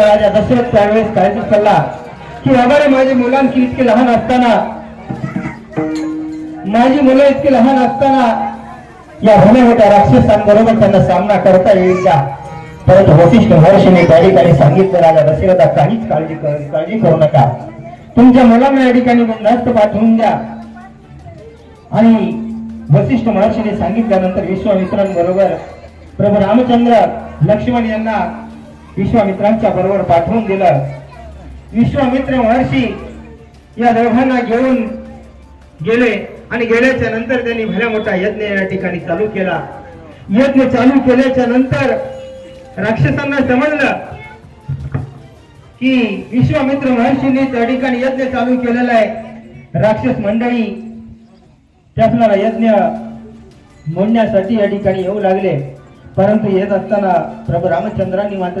राजा दशरथ त्यावेळेस काळजी सल्ला की बाबा रे माझी मुलांची इतकी लहान असताना माझी मुलं इतकी लहान असताना या भल्या मोठ्या राक्षसांबरोबर त्यांना सामना करता येईल का? परंतु वशिष्ठ महर्षीने त्या ठिकाणी सांगितलं राजा दशरथा काहीच काळजी काळजी करू नका. तुमच्या मुलांना या ठिकाणी बिनधास्त पाठवून द्या. आणि वशिष्ठ महर्षीने सांगितल्यानंतर विश्वामित्रांबरोबर प्रभू रामचंद्र लक्ष्मण यांना विश्वामित्रांच्या बरोबर पाठवून दिलं. विश्वामित्र महर्षी या दोघांना घेऊन गेले आणि गेल्याच्यानंतर त्यांनी भल्या मोठा यज्ञ या ठिकाणी चालू केला. यज्ञ चालू केल्याच्यानंतर राक्षसांना समजलं की विश्वामित्र महर्षीने त्या ठिकाणी यज्ञ चालू केलेला आहे. राक्षस मंडळी त्यासणारा यज्ञ मोडण्यासाठी या ठिकाणी येऊ लागले. परंतु येत असताना प्रभू रामचंद्रांनी मात्र